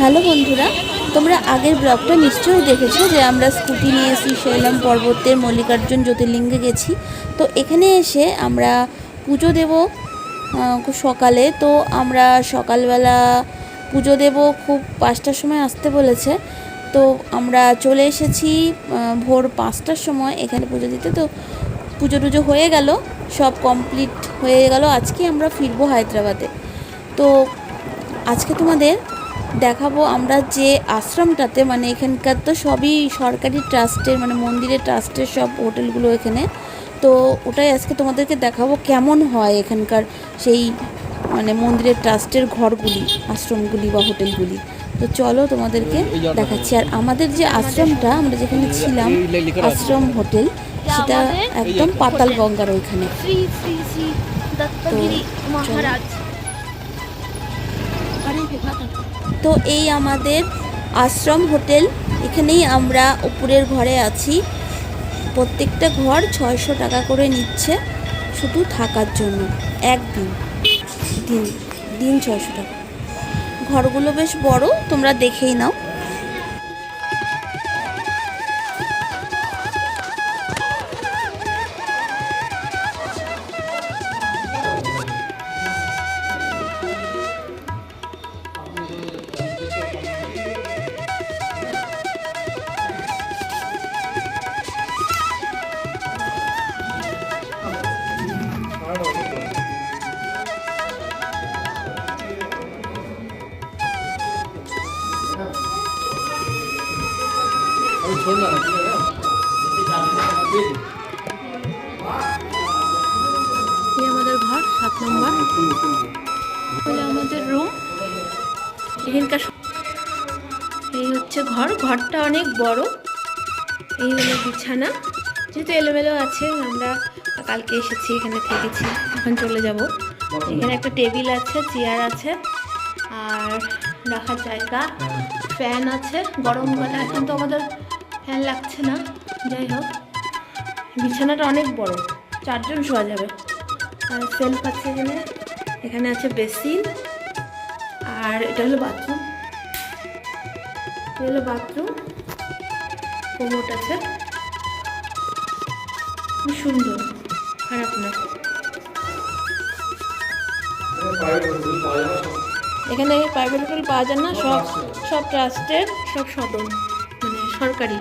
Hello বন্ধুরা, তোমরা আগের ব্লগটা নিশ্চয়ই দেখেছ যে আমরা স্কুটি নিয়ে এসি সেলাম পর্বতের মল্লিকার্জুন জ্যোতির্লিঙ্গে গেছি। তো এখানে এসে আমরা পুজো দেব সকালে। তো আমরা সকালবেলা পুজো দেব, খুব পাঁচটার সময় আসতে বলেছে। তো আমরা চলে এসেছি ভোর পাঁচটার সময় এখানে পুজো দিতে। তো পুজো টুজো হয়ে গেল, সব কমপ্লিট হয়ে গেল। আজকে আমরা ফিরবো হায়দ্রাবাদে। তো আজকে তোমাদের দেখাবো আমরা যে আশ্রমটাতে মানে এখানকার তো সবই সরকারি ট্রাস্টের মানে মন্দিরের ট্রাস্টের সব হোটেলগুলো এখানে। তো ওটাই আজকে তোমাদেরকে দেখাবো কেমন হয় এখানকার সেই মানে মন্দিরের ট্রাস্টের ঘরগুলি আশ্রমগুলি বা হোটেলগুলি। তো চলো তোমাদেরকে দেখাচ্ছি। আর আমাদের যে আশ্রমটা আমরা যেখানে ছিলাম আশ্রম হোটেল সেটা একদম পাতাল গঙ্গার ওইখানে। শ্রী তো এই আমাদের আশ্রম হোটেল। এখানেই আমরা উপরের ঘরে আছি। প্রত্যেকটা ঘর ছয়শো টাকা করে নিচ্ছে শুধু থাকার জন্য। একদিন, দিন দিন ছয়শো টাকা। ঘরগুলো বেশ বড়, তোমরা দেখেই নাও। আমাদের ঘর রুম এখানকার এই হচ্ছে ঘর। ঘরটা অনেক বড়। এই হলো বিছানা। যেহেতু এলোমেলো আছে, আমরা কালকে এসেছি, এখানে থেকেছি। এখন চলে যাব। এখানে একটা টেবিল আছে, চেয়ার আছে, আর রাখার জায়গা, ফ্যান আছে। গরম গরমকালে এখন তো আমাদের লাগছে না? যাই হোক, বিছানাটা অনেক বড়, চারজন শোয়া যাবে। আর সেলফ আছে এখানে এখানে আছে বেসিন, আর এটা হলো বাথরুম। এটা হলো বাথরুম কোমোট আছে। সুন্দর, খারাপ না। এখানে প্রাইভেট হোটেল পাওয়া যায় না, সব সব ট্রাস্টের সব সদন মানে সরকারি।